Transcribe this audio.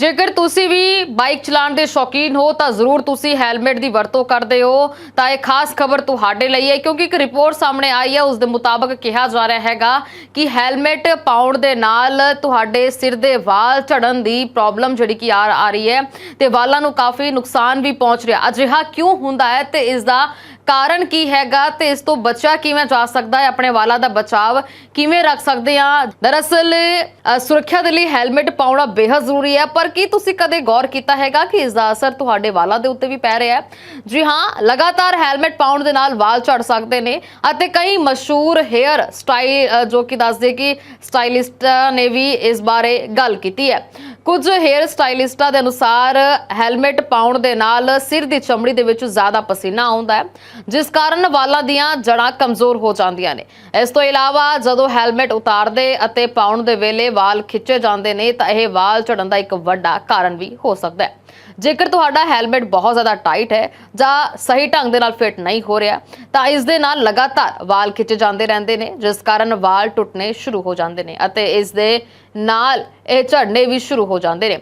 ਜੇਕਰ ਤੁਸੀਂ ਵੀ ਬਾਈਕ ਚਲਾਉਣ ਦੇ ਸ਼ੌਕੀਨ ਹੋ, ਤਾਂ ਜ਼ਰੂਰ ਤੁਸੀਂ ਹੈਲਮਟ ਦੀ ਵਰਤੋਂ ਕਰਦੇ ਹੋ। ਤਾਂ ਇਹ ਖਾਸ ਖਬਰ ਤੁਹਾਡੇ ਲਈ ਹੈ, ਕਿਉਂਕਿ ਇੱਕ ਰਿਪੋਰਟ ਸਾਹਮਣੇ ਆਈ ਹੈ, ਉਸ ਦੇ ਮੁਤਾਬਕ ਕਿਹਾ ਜਾ ਰਿਹਾ ਹੈਗਾ ਕਿ ਹੈਲਮਟ ਪਾਉਣ ਦੇ ਨਾਲ ਤੁਹਾਡੇ ਸਿਰ ਦੇ ਵਾਲ ਝੜਨ ਦੀ ਪ੍ਰੋਬਲਮ ਜਿਹੜੀ ਕਿ ਆ ਆ ਰਹੀ ਹੈ, ਤੇ ਵਾਲਾਂ ਨੂੰ ਕਾਫੀ ਨੁਕਸਾਨ ਵੀ ਪਹੁੰਚ ਰਿਹਾ। ਅਜਿਹਾ ਕਿਉਂ ਹੁੰਦਾ ਹੈ ਤੇ ਇਸ ਦਾ ਕਾਰਨ ਕੀ ਹੈਗਾ ਤੇ ਇਸ ਤੋਂ ਬਚਿਆ ਕਿਵੇਂ ਜਾ ਸਕਦਾ ਹੈ? ਆਪਣੇ ਵਾਲਾਂ ਦਾ ਬਚਾਵ ਕਿਵੇਂ ਰੱਖ ਸਕਦੇ ਆ ਦਰਅਸਲ ਸੁਰੱਖਿਆ ਦੇ ਲਈ ਹੈਲਮਟ ਪਾਉਣਾ ਬੇਹੱਦ ਜ਼ਰੂਰੀ ਹੈ, ਪਰ ਕੀ ਤੁਸੀਂ ਕਦੇ ਗੌਰ ਕੀਤਾ ਹੈਗਾ ਕਿ ਇਸ ਦਾ ਅਸਰ ਤੁਹਾਡੇ ਵਾਲਾਂ ਦੇ ਉੱਤੇ ਵੀ ਪੈ ਰਿਹਾ ਹੈ? ਜੀ ਹਾਂ, ਲਗਾਤਾਰ ਹੈਲਮਟ ਪਾਉਣ ਦੇ ਨਾਲ ਵਾਲ ਝੜ ਸਕਦੇ ਨੇ ਅਤੇ ਕਈ ਮਸ਼ਹੂਰ ਹੇਅਰ ਸਟਾਈਲ ਜੋ ਕਿ ਦੱਸਦੇ ਕਿ ਸਟਾਈਲਿਸਟਾਂ ਨੇ ਵੀ ਇਸ ਬਾਰੇ ਗੱਲ ਕੀਤੀ ਹੈ। ਕੁਝ ਹੇਅਰ ਸਟਾਈਲਿਸਟਾਂ ਦੇ ਅਨੁਸਾਰ ਹੈਲਮਟ ਪਾਉਣ ਦੇ ਨਾਲ ਸਿਰ ਦੀ ਚਮੜੀ ਦੇ ਵਿੱਚ ਜ਼ਿਆਦਾ ਪਸੀਨਾ ਆਉਂਦਾ ਹੈ, ਜਿਸ ਕਾਰਨ ਵਾਲਾਂ ਦੀਆਂ ਜੜਾਂ ਕਮਜ਼ੋਰ ਹੋ ਜਾਂਦੀਆਂ ਨੇ। ਇਸ ਤੋਂ ਇਲਾਵਾ ਜਦੋਂ ਹੈਲਮਟ ਉਤਾਰਦੇ ਅਤੇ ਪਾਉਣ ਦੇ ਵੇਲੇ ਵਾਲ ਖਿੱਚੇ ਜਾਂਦੇ ਨੇ, ਤਾਂ ਇਹ ਵਾਲ ਝੜਨ ਦਾ ਇੱਕ ਵੱਡਾ ਕਾਰਨ ਵੀ ਹੋ ਸਕਦਾ ਹੈ। ਜੇਕਰ ਤੁਹਾਡਾ ਹੈਲਮਟ ਬਹੁਤ ਜ਼ਿਆਦਾ ਟਾਈਟ ਹੈ ਜਾਂ ਸਹੀ ਢੰਗ ਦੇ ਨਾਲ ਫਿੱਟ ਨਹੀਂ ਹੋ ਰਿਹਾ, ਤਾਂ ਇਸ ਦੇ ਨਾਲ ਲਗਾਤਾਰ ਵਾਲ ਖਿੱਚੇ ਜਾਂਦੇ ਰਹਿੰਦੇ ਨੇ, ਜਿਸ ਕਾਰਨ ਵਾਲ ਟੁੱਟਣੇ ਸ਼ੁਰੂ ਹੋ ਜਾਂਦੇ ਨੇ ਅਤੇ ਇਸ ਦੇ ਨਾਲ ਇਹ ਝੜਨੇ ਵੀ ਸ਼ੁਰੂ ਹੋ ਜਾਂਦੇ ਨੇ